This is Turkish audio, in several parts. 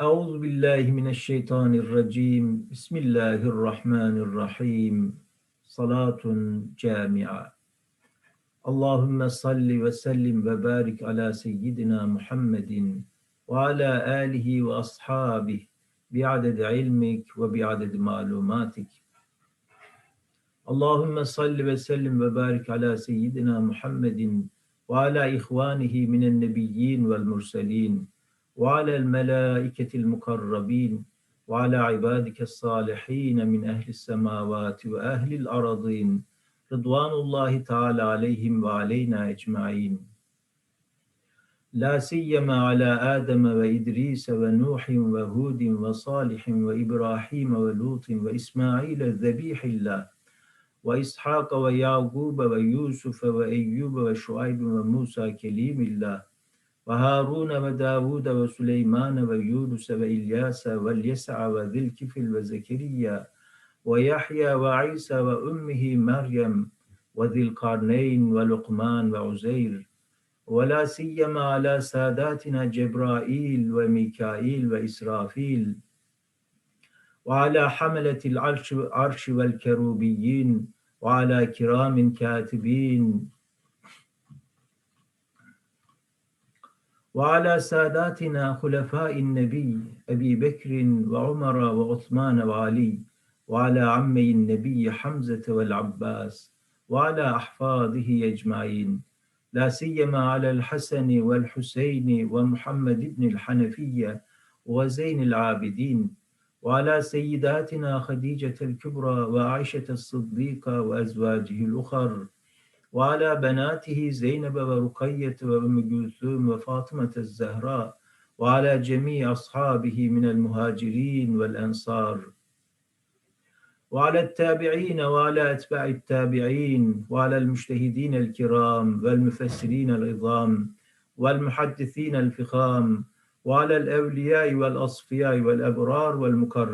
Euzu billahi mineşşeytanirracim. Bismillahirrahmanirrahim. Salatun cami'a. Allahümme salli ve sellim ve barik ala seyyidina Muhammedin ve ala alihi ve ashabih bi'adedi ilmik ve bi'adedi malumatik. Allahümme salli ve sellim ve barik ala seyyidina Muhammedin ve ala ihvanihi minen nebiyyin vel murselin ve alel melâiketil mukarrabin ve ala ibadikes salihin min ehlis semavati ve ehlil aradin rıdvanullahi teala aleyhim ve aleyna ecmain. La siyyema ala Adem ve İdris ve Nuh ve Hud ve Salih ve İbrahim ve Lut ve İsmail zebihillah ve İshak ve Yaqub ve Yusuf ve Eyyub ve Şuayb ve Musa kelimillah ve Harun ve Davud ve Süleyman ve Yunus ve İlyas ve Yes'a ve Zilkifil ve Zekeriya ve Yahya ve İsa ve ummihi Meryem ve Zilkarneyn ve Lukman ve Uzeyr ve la siyyema ala sadatina Cebrail ve Mikail ve İsrafil ve ala hameletil arş, arş vel kerubiyyin ve ala kiramin katibin ve ala sadatina hulefâin nebi Ebi Bekrin ve Umar ve Osman ve Ali ve ala ammeyin nebi Hamze vel Abbas ve ala ahfadihi ecmain la siyyema alel Haseni vel Hüseyni ve Muhammed ibnil Hanefiye ve Zeynil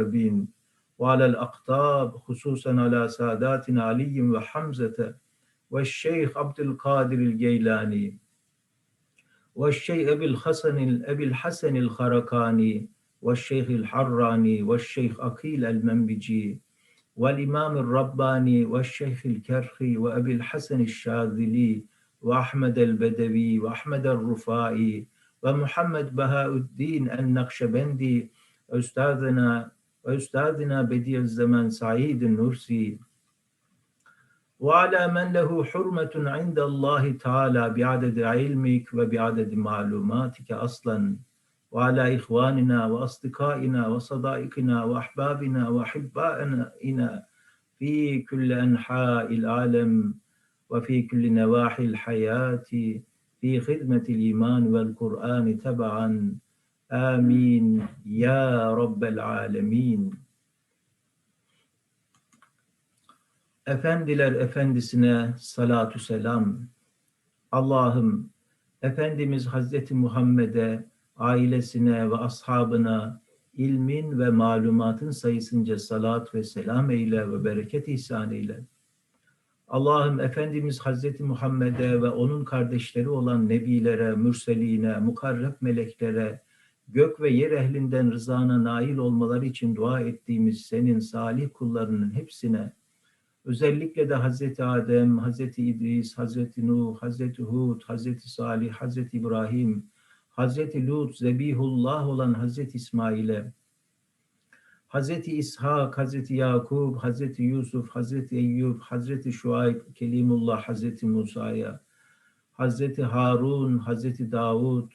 Abidin ve ala seyyidatina والشيخ عبد القادر الجيلاني والشيخ أبي الحسن أبي الحسن الخرقاني والشيخ الحراني والشيخ أقيل المنبجي والإمام الرباني والشيخ الكرخي وأبي الحسن الشاذلي وأحمد البدوي وأحمد الرفاعي ومحمد بهاء الدين النقشبندي أستاذنا وأستاذنا بديع الزمان سعيد النورسي وعلى من له حرمة عند الله تعالى بعدد علمك وبعدد معلوماتك أصلا. وعلى إخواننا وأصدقائنا وصدائقنا وأحبابنا وأحبائنا في كل أنحاء العالم وفي كل نواحي الحياة في خدمة الإيمان والقرآن تبعا. آمين. يا رب العالمين. Efendiler efendisine salatu selam. Allah'ım Efendimiz Hazreti Muhammed'e, ailesine ve ashabına ilmin ve malumatın sayısınca salat ve selam eyle ve bereket ihsan eyle. Allah'ım Efendimiz Hazreti Muhammed'e ve onun kardeşleri olan nebilere, mürseline, mukarreb meleklere, gök ve yer ehlinden rızana nail olmaları için dua ettiğimiz senin salih kullarının hepsine, Özellikle de Hazreti Adem, Hazreti İdris, Hazreti Nuh, Hazreti Hud, Hazreti Salih, Hazreti İbrahim, Hazreti Lut, Zebihullah olan Hazreti İsmail'e, Hazreti İshak, Hazreti Yakub, Hazreti Yusuf, Hazreti Eyyub, Hazreti Şuayb, Kelimullah, Hazreti Musa'ya, Hazreti Harun, Hazreti Davud,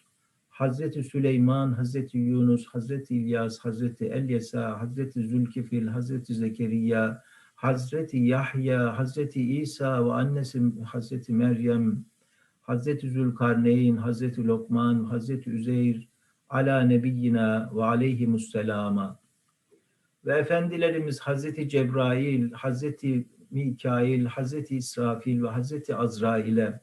Hazreti Süleyman, Hazreti Yunus, Hazreti İlyas, Hazreti Elyesa, Hazreti Zülkifil, Hazreti Zekeriya, Hazreti Yahya, Hazreti İsa ve annesi Hazreti Meryem, Hazreti Zülkarneyn, Hazreti Lokman, Hazreti Üzeyr, ala nebiyyina ve aleyhimusselama. Ve efendilerimiz Hazreti Cebrail, Hazreti Mikail, Hazreti İsrafil ve Hazreti Azrail'e,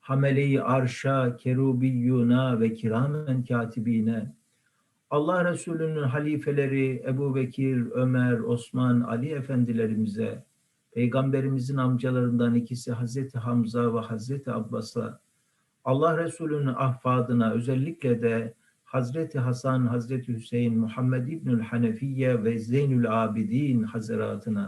Hamele-i Arş'a, Kerubiyyuna ve Kiramen Katibine, Allah Resulü'nün halifeleri Ebu Bekir, Ömer, Osman, Ali efendilerimize, Peygamberimizin amcalarından ikisi Hazreti Hamza ve Hazreti Abbas'a, Allah Resulü'nün ahfadına özellikle de Hazreti Hasan, Hazreti Hüseyin, Muhammed İbnül Hanefiye ve Zeynül Abidin Hazretine,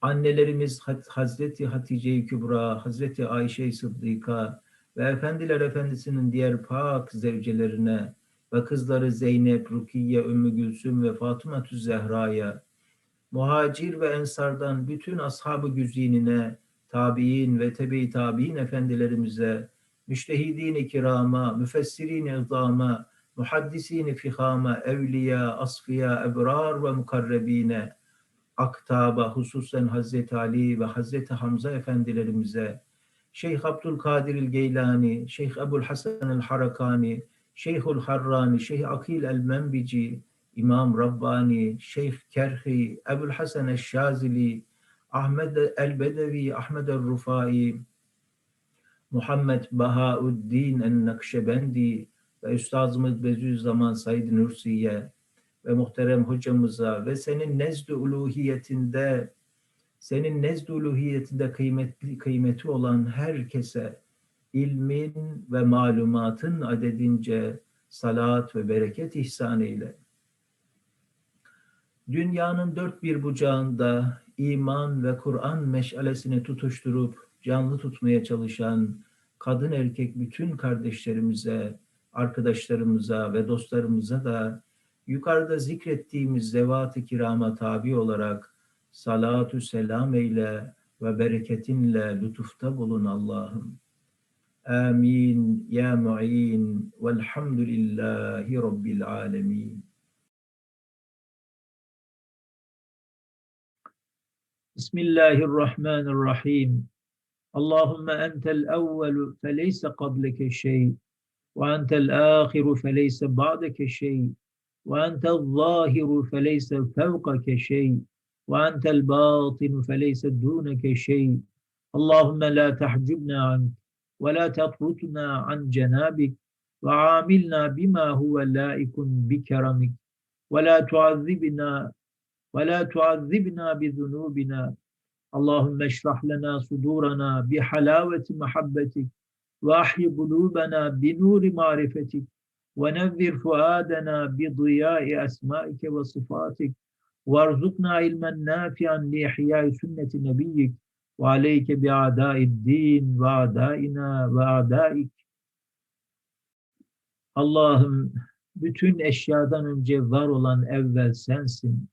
annelerimiz Hazreti Hatice-i Kübra, Hazreti Ayşe-i Sıddika ve Efendiler Efendisi'nin diğer pak zevcelerine ve kızları Zeynep, Rukiye, Ümmü Gülsüm ve Fatıma Zehra'ya, muhacir ve ensardan bütün ashab-ı güzinine, tabi'in ve tebe-i tabi'in efendilerimize, müştehidin-i kirama, müfessirin-i izama, muhaddisini fihama, evliya, asfiya, ebrar ve mukarrebine, aktaba, hususen Hazreti Ali ve Hazreti Hamza efendilerimize, Şeyh Abdülkadir el-Geylani, Şeyh Ebul Hasan el-Harakani, Şeyhul Harrani, Şeyh Akil el-Menbici, İmam Rabbani, Şeyh Kerhi, Ebul Hasan el-Şazili, Ahmed el-Bedevi, Ahmed el-Rufai, Muhammed Bahauddin el-Nakşebendi ve Üstazımız Bediüzzaman Said Nursi'ye ve muhterem hocamıza ve senin nezd-i uluhiyetinde senin nezd-i uluhiyetinde kıymetli kıymeti olan herkese ilmin ve malumatın adedince salat ve bereket ihsan eyle. Dünyanın dört bir bucağında iman ve Kur'an meşalesini tutuşturup canlı tutmaya çalışan kadın erkek bütün kardeşlerimize, arkadaşlarımıza ve dostlarımıza da yukarıda zikrettiğimiz zevat-ı kirama tabi olarak salatü selam eyle ve bereketinle lütufta bulun Allah'ım. Amin ya mu'in velhamdülillahi rabbil alemin. Bismillahirrahmanirrahim. Allahümme entel evvelu feleyse qableke şey ve entel ahiru feleyse ba'deke şey ve entel zahiru feleyse fevkake şey ve entel batinu feleyse duneke şey Allahümme la tahcibna ank ve la tatrutna an cenabik ve amilna bima huve laikun bi keramik ve la tuazzibna ve la tuazzibna bi zunubina Allahümme eşrah lena sudurana bi halaveti muhabbetik ve varzukna ilmen nafian li ihyai sünneti nebiyyik ve aleyke bi adaid din ve adaina ve adaik Allah'ım bütün eşyadan önce var olan evvel sensin.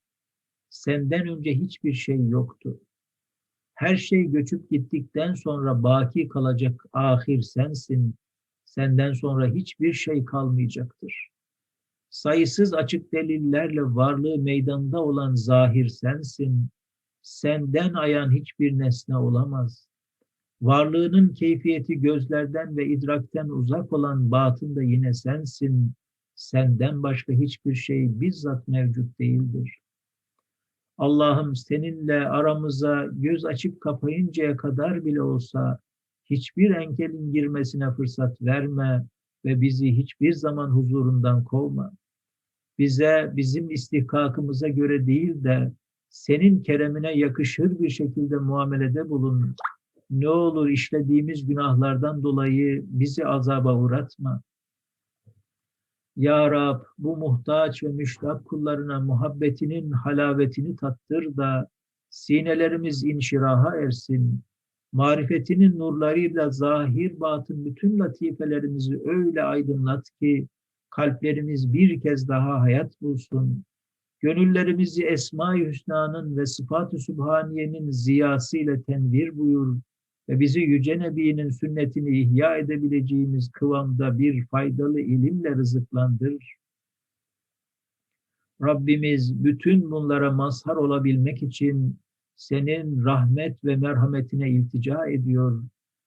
Senden önce hiçbir şey yoktu. Her şey göçüp gittikten sonra baki kalacak ahir sensin. Senden sonra hiçbir şey kalmayacaktır. Sayısız açık delillerle varlığı meydanda olan zahir sensin. Senden ayan hiçbir nesne olamaz. Varlığının keyfiyeti gözlerden ve idrakten uzak olan batın da yine sensin. Senden başka hiçbir şey bizzat mevcut değildir. Allah'ım seninle aramıza göz açıp kapayıncaya kadar bile olsa hiçbir engelin girmesine fırsat verme ve bizi hiçbir zaman huzurundan kovma. Bize bizim istihkakımıza göre değil de senin keremine yakışır bir şekilde muamelede bulun. Ne olur işlediğimiz günahlardan dolayı bizi azaba uğratma. Ya Rab bu muhtaç ve müştak kullarına muhabbetinin halavetini tattır da sinelerimiz inşiraha ersin. Marifetinin nurlarıyla zahir batın bütün latifelerimizi öyle aydınlat ki kalplerimiz bir kez daha hayat bulsun. Gönüllerimizi Esma-i Hüsna'nın ve Sıfat-ı Sübhaniye'nin ziyasıyla tenvir buyur ve bizi Yüce Nebi'nin sünnetini ihya edebileceğimiz kıvamda bir faydalı ilimle rızıklandır. Rabbimiz bütün bunlara mazhar olabilmek için senin rahmet ve merhametine iltica ediyor.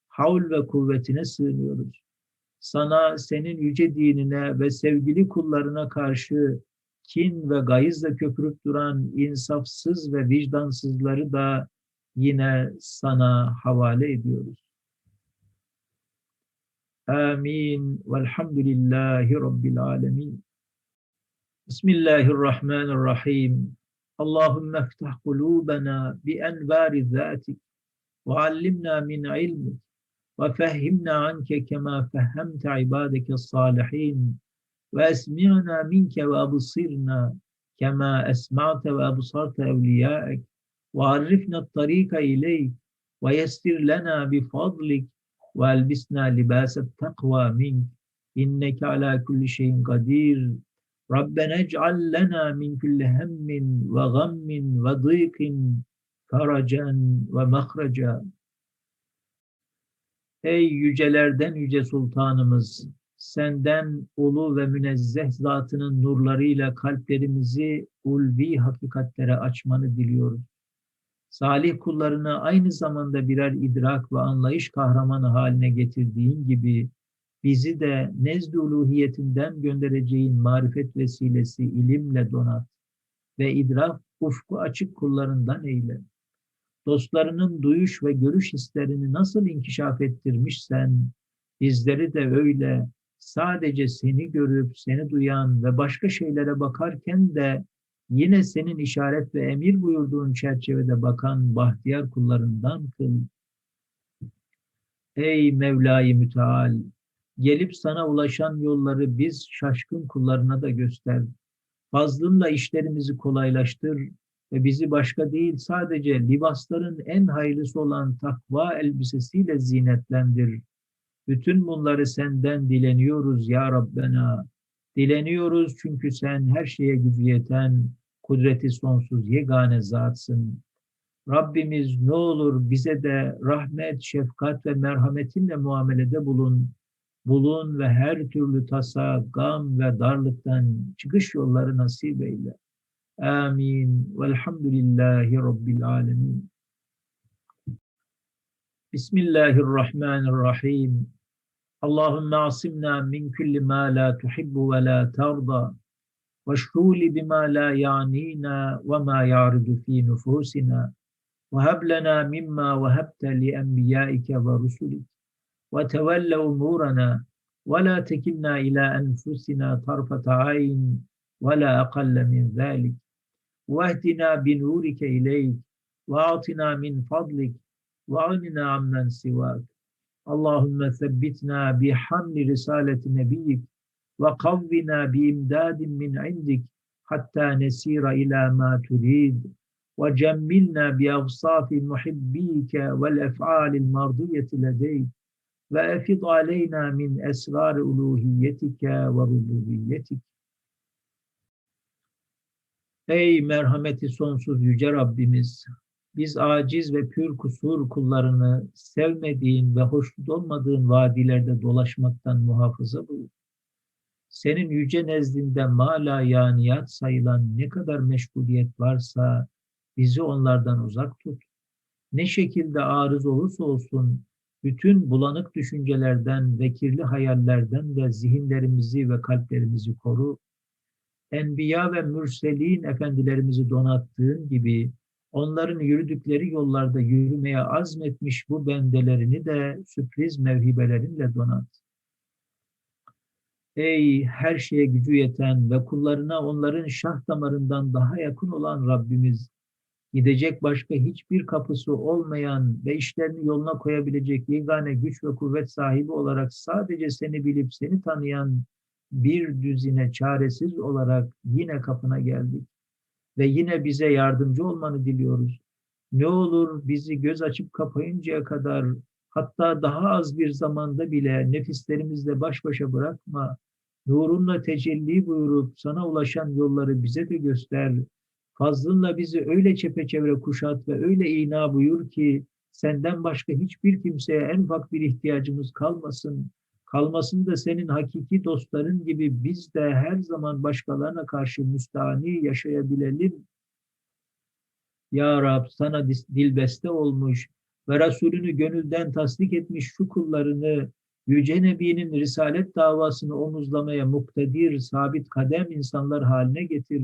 Havl ve kuvvetine sığınıyoruz. Sana, senin yüce dinine ve sevgili kullarına karşı kin ve gayızla köpürüp duran insafsız ve vicdansızları da yine sana havale ediyoruz. Amin. Velhamdülillahi Rabbil alemin. Bismillahirrahmanirrahim. Kulubena bi envari zatik ve allimna min ilmik وفهمنا عنك كما فهمت عبادك الصالحين وأسمعنا منك وأبصرنا كما أسمعت وأبصرت أوليائك وعرفنا الطريق إليك ويسر لنا بفضلك وألبسنا لباس التقوى منك. إنك على كل شيء قدير. Rabbena ec'al lena min kulli hemmin ve gammin ve dıykin karacen ve mahraca. Ey yücelerden yüce sultanımız, senden ulu ve münezzeh zatının nurlarıyla kalplerimizi ulvi hakikatlere açmanı diliyoruz. Salih kullarını aynı zamanda birer idrak ve anlayış kahramanı haline getirdiğin gibi bizi de nezd uluhiyetinden göndereceğin marifet vesilesi ilimle donat ve idrak ufku açık kullarından eyle. Dostlarının duyuş ve görüş hislerini nasıl inkişaf ettirmişsen, bizleri de öyle sadece seni görüp seni duyan ve başka şeylere bakarken de yine senin işaret ve emir buyurduğun çerçevede bakan bahtiyar kullarından kıl. Ey Mevla-i Müteal! Gelip sana ulaşan yolları biz şaşkın kullarına da göster. Fazlınla işlerimizi kolaylaştır ve bizi başka değil sadece libasların en hayırlısı olan takva elbisesiyle zinetlendir. Bütün bunları senden dileniyoruz ya Rabbena. Dileniyoruz çünkü sen her şeye gücü yeten, kudreti sonsuz yegane zatsın. Rabbimiz ne olur bize de rahmet, şefkat ve merhametinle muamelede bulun Bulun ve her türlü tasa, gam ve darlıktan çıkış yolları nasip eyle. Amin. Velhamdülillahi Rabbil alemin. Bismillahirrahmanirrahim. Allahümme asimna min kulli ma la tuhibbu ve la tarda. واشغول بما لا يعنينا وما يعرض في نفوسنا وهب لنا مما وهبت لأنبيائك ورسلك وتول أمورنا ولا تكلنا إلى أنفسنا طرفة عين ولا أقل من ذلك. واهدنا بنورك إليك وأعطنا من فضلك وأغننا عمن سواك. اللهم ثبتنا بحمل رسالة نبيك وقونا بإمداد من عندك حتى نسير إلى ما تريد. وجملنا بأوصاف محبيك والأفعال المرضية لديك. ve efid aleyna min esrar uluhiyetike ve rububiyetik. Ey merhameti sonsuz yüce Rabbimiz, biz aciz ve pür kusur kullarını sevmediğin ve hoşnut olmadığın vadilerde dolaşmaktan muhafaza buyur. Senin yüce nezdinde mala yaniyat sayılan ne kadar meşguliyet varsa bizi onlardan uzak tut. Ne şekilde arız olursa olsun bütün bulanık düşüncelerden ve kirli hayallerden de zihinlerimizi ve kalplerimizi koru. Enbiya ve mürselin efendilerimizi donattığın gibi onların yürüdükleri yollarda yürümeye azmetmiş bu bendelerini de sürpriz mevhibelerinle donat. Ey her şeye gücü yeten ve kullarına onların şah damarından daha yakın olan Rabbimiz, gidecek başka hiçbir kapısı olmayan ve işlerini yoluna koyabilecek yegane güç ve kuvvet sahibi olarak sadece seni bilip seni tanıyan bir düzine çaresiz olarak yine kapına geldik. Ve yine bize yardımcı olmanı diliyoruz. Ne olur bizi göz açıp kapayıncaya kadar hatta daha az bir zamanda bile nefislerimizle baş başa bırakma. Nurunla tecelli buyurup sana ulaşan yolları bize de göster. Fazlınla bizi öyle çepeçevre kuşat ve öyle ina buyur ki senden başka hiçbir kimseye en ufak bir ihtiyacımız kalmasın. Kalmasın da senin hakiki dostların gibi biz de her zaman başkalarına karşı müstahni yaşayabilelim. Ya Rab sana dilbeste olmuş ve Resulünü gönülden tasdik etmiş şu kullarını Yüce Nebi'nin risalet davasını omuzlamaya muktedir, sabit kadem insanlar haline getir.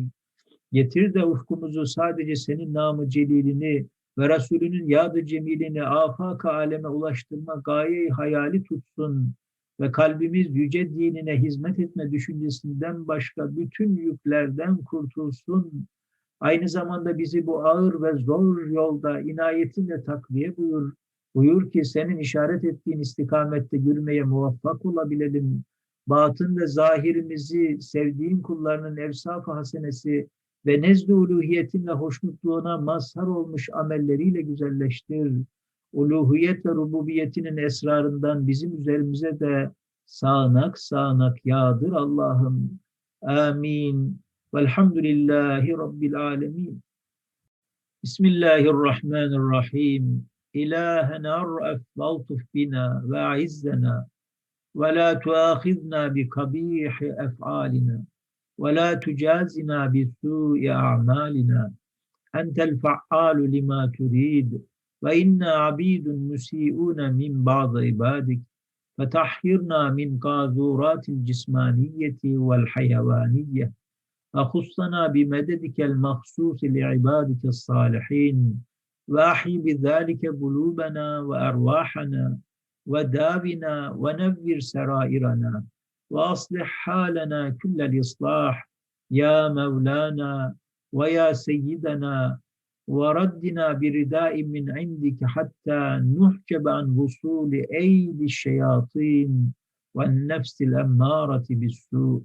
Getir de ufkumuzu sadece senin namı celilini ve Resulünün yadı cemilini afak aleme ulaştırma gaye hayali tutsun ve kalbimiz yüce dinine hizmet etme düşüncesinden başka bütün yüklerden kurtulsun. Aynı zamanda bizi bu ağır ve zor yolda inayetinle takviye buyur Buyur ki senin işaret ettiğin istikamette yürümeye muvaffak olabilelim. Batın ve zahirimizi sevdiğin kullarının evsaf-ı hasenesi ve nezd-i uluhiyetin ve hoşnutluğuna mazhar olmuş amelleriyle güzelleştir. Uluhiyet ve rububiyetinin esrarından bizim üzerimize de sağanak sağanak yağdır Allah'ım. Amin. Velhamdülillahi Rabbil alemin. Bismillahirrahmanirrahim. İlahena ar'af valtuf bina ve a'izzena ve la tuâkhidna bi kabihi ef'alina ولا تجازنا بسوء أعمالنا. أنت الفعال لما تريد وإنا عبيد مسيئون من بعض عبادك. فتحرنا من قاذورات الجسمانية والحيوانية. وخصنا بمددك المخصوص لعبادك الصالحين. وأحي بذلك قلوبنا وأرواحنا. ودابنا ونفر سرائرنا. وأصلح حالنا كل الإصلاح. يا مولانا ويا سيدنا وردنا برداء من عندك حتى نحجب عن وصول أيدي الشياطين والنفس الأمارة بالسوء.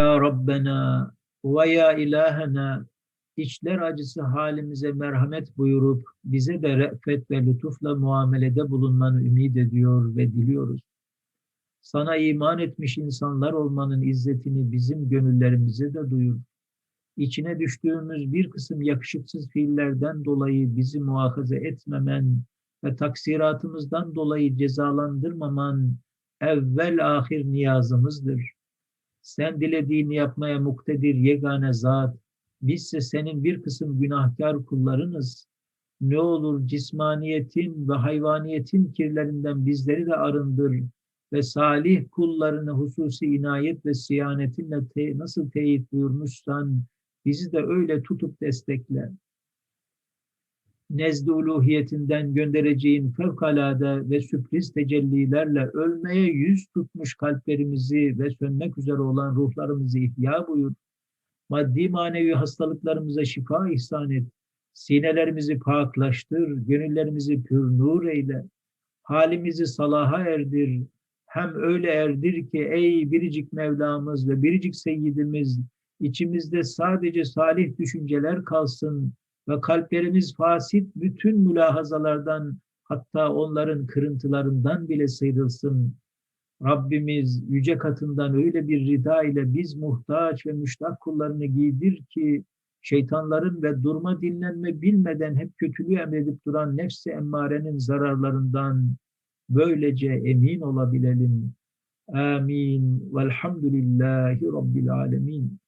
Rabbena ve ya ilahena içler acısı halimize merhamet buyurup bize de re'fet ve lütufla muamelede bulunmanı ümit ediyor ve diliyoruz sana iman etmiş insanlar olmanın izzetini bizim gönüllerimize de duyur. İçine düştüğümüz bir kısım yakışıksız fiillerden dolayı bizi muhafaza etmemen ve taksiratımızdan dolayı cezalandırmaman evvel ahir niyazımızdır. Sen dilediğini yapmaya muktedir yegane zat, bizse senin bir kısım günahkar kullarınız. Ne olur cismaniyetin ve hayvaniyetin kirlerinden bizleri de arındır ve salih kullarını hususi inayet ve siyanetinle te nasıl teyit buyurmuşsan bizi de öyle tutup destekle. Nezd-i uluhiyetinden göndereceğin fevkalade ve sürpriz tecellilerle ölmeye yüz tutmuş kalplerimizi ve sönmek üzere olan ruhlarımızı ihya buyur. Maddi manevi hastalıklarımıza şifa ihsan et. Sinelerimizi paklaştır, gönüllerimizi pür nur eyle. Halimizi salaha erdir, hem öyle erdir ki ey biricik Mevlamız ve biricik Seyyidimiz içimizde sadece salih düşünceler kalsın ve kalplerimiz fasit bütün mülahazalardan hatta onların kırıntılarından bile sıyrılsın. Rabbimiz yüce katından öyle bir rida ile biz muhtaç ve müştak kullarını giydir ki şeytanların ve durma dinlenme bilmeden hep kötülüğü emredip duran nefsi emmarenin zararlarından Böylece emin olabilelim. Amin. Velhamdülillahi Rabbil alemin.